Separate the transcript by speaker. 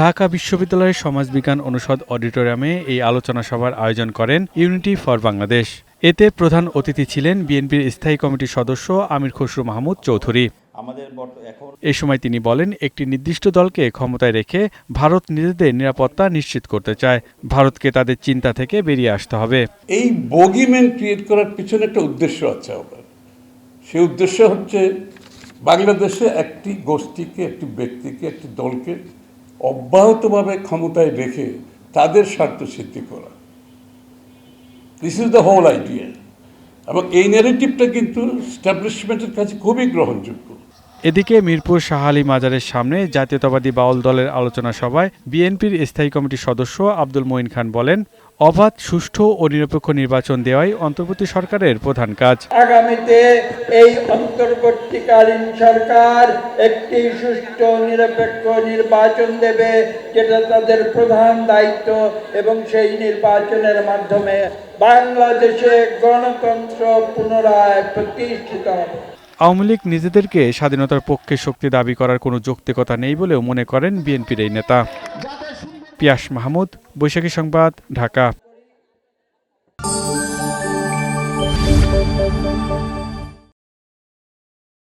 Speaker 1: ঢাকা বিশ্ববিদ্যালয়ের সমাজবিজ্ঞান অনুষদ অডিটোরিয়ামে এই আলোচনা সভার আয়োজন করেন ইউনিটি ফর বাংলাদেশ এতে প্রধান অতিথি ছিলেন বিএনপির স্থায়ী কমিটির সদস্য আমির খসরু মাহমুদ চৌধুরী এ সময় তিনি বলেন একটি নির্দিষ্ট দলকে ক্ষমতায় রেখে ভারত নিজেদের নিরাপত্তা নিশ্চিত করতে চায় ভারতকে তাদের চিন্তা থেকে বেরিয়ে আসতে হবে
Speaker 2: এই বগিম্যান ক্রিয়েট করার পিছনে একটা উদ্দেশ্য আছে সে উদ্দেশ্য হচ্ছে বাংলাদেশে একটি গোষ্ঠীকে একটি ব্যক্তিকে একটি দলকে অব্যাহতভাবে ক্ষমতায় রেখে তাদের স্বার্থ সিদ্ধি করা this is the whole idea এবং এই নেগেটিভটা কিন্তু স্ট্যাবলিশমেন্টের কাছে খুবই গ্রহণযোগ্য
Speaker 1: এদিকে মিরপুর শাহালি মাজারের সামনে জাতীয়তাবাদী বাউল দলের আলোচনা সভায় বিএনপির স্থায়ী কমিটির সদস্য আব্দুল মঈন খান বলেন অবাধ সুষ্ঠু ও নিরপেক্ষ নির্বাচন দেওয়াই অন্তর্বর্তী সরকারের প্রধান কাজ
Speaker 3: আগামীতে এই অন্তর্বর্তীকালীন সরকার একটি সুষ্ঠু নিরপেক্ষ নির্বাচন দেবে যেটা তাদের প্রধান দায়িত্ব এবং সেই নির্বাচনের মাধ্যমে বাংলাদেশে গণতন্ত্র পুনরায় প্রতিষ্ঠিত হবে
Speaker 1: আওয়ামী লীগ নিজেদেরকে স্বাধীনতার পক্ষে শক্তি দাবি করার কোনো যৌক্তিকতা নেই বলেও মনে করেন বিএনপির এই নেতা পিয়াস মাহমুদ বৈশাখী সংবাদ ঢাকা